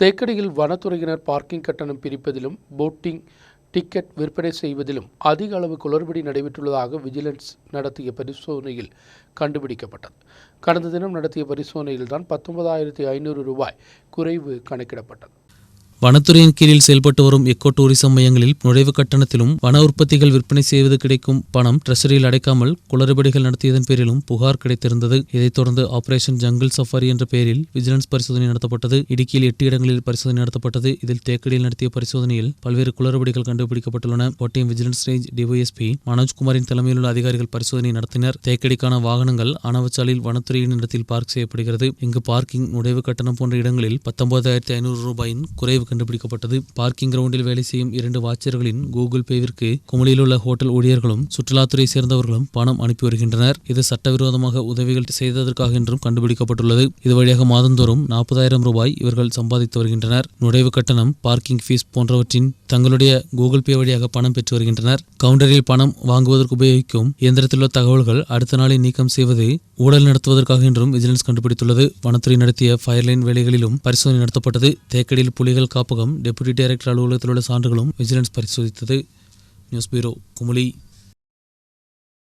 தேக்கடியில் வனத்துறையினர் பார்க்கிங் கட்டணம் பிரிப்பதிலும் boating ticket விற்பனை செய்வதிலும் அதிக அளவு குளறுபடி நடைபெற்றுள்ளதாக விஜிலன்ஸ் நடத்திய பரிசோதனையில் கண்டுபிடிக்கப்பட்டது. கடந்த தினம் நடத்திய பரிசோதனையில்தான் பத்தொன்பதாயிரத்தி ஐநூறு ரூபாய் குறைவு கணக்கிடப்பட்டது. வனத்துறையின் கீழில் செயல்பட்டு வரும் எக்கோ டூரிசம் மையங்களில் நுழைவு கட்டணத்திலும் வன உற்பத்திகள் விற்பனை செய்வது கிடைக்கும் பணம் ட்ரெஷரியில் அடைக்காமல் குளறுபடிகள் நடத்தியதன் பேரிலும் புகார் கிடைத்திருந்தது. இதைத் தொடர்ந்து ஆபரேஷன் ஜங்கிள் சஃபாரி என்ற பெயரில் விஜிலன்ஸ் பரிசோதனை நடத்தப்பட்டது. இடுக்கியில் எட்டு இடங்களில் பரிசோதனை நடத்தப்பட்டது. இதில் தேக்கடியில் நடத்திய பரிசோதனையில் பல்வேறு குளறுபடிகள் கண்டுபிடிக்கப்பட்டுள்ளன. கோட்டயம் விஜிலன்ஸ் ரேஞ்ச் டிஒஎஸ்பி மனோஜ்குமாரின் தலைமையில் உள்ள அதிகாரிகள் பரிசோதனை நடத்தினர். தேக்கடிக்கான வாகனங்கள் ஆனவச்சாலையில் வனத்துறையின் இடத்தில் பார்க் செய்யப்படுகிறது. இங்கு பார்க்கிங் நுழைவு கட்டணம் போன்ற இடங்களில் பத்தொன்பதாயிரத்தி ஐநூறு ரூபாயின் குறைவு கண்டுபிடிக்கப்பட்டது. பார்க்கிங் கிரவுண்டில் வேலை செய்யும் இரண்டு வாட்சர்களின் கூகுள் பேவிற்கு குமளியில் உள்ள ஹோட்டல் ஊழியர்களும் சுற்றுலாத்துறை சேர்ந்தவர்களும் பணம் அனுப்பி வருகின்றனர். இது சட்டவிரோதமாக உதவிகள் செய்ததற்காக என்றும் கண்டுபிடிக்கப்பட்டுள்ளது. இது வழியாக மாதந்தோறும் நாற்பதாயிரம் ரூபாய் இவர்கள் சம்பாதித்து வருகின்றனர். நுழைவு கட்டணம் பார்க்கிங் ஃபீஸ் போன்றவற்றின் தங்களுடைய கூகுள் பே வழியாக பணம் பெற்று வருகின்றனர். கவுண்டரில் பணம் வாங்குவதற்கு உபயோகிக்கும் இயந்திரத்திலுள்ள தகவல்கள் அடுத்த நாளை நீக்கம் செய்வது ஊழல் நடத்துவதற்காக என்றும் விஜிலன்ஸ் கண்டுபிடித்துள்ளது. வனத்துறை நடத்திய ஃபயர்லைன் வேலைகளிலும் பரிசோதனை நடத்தப்பட்டது. தேக்கடியில் புலிகள் காப்பகம் டெபுட்டி டைரக்டர் அலுவலகத்தில் உள்ள சான்றுகளும் விஜிலன்ஸ் பரிசோதித்தது. News bureau Kumily.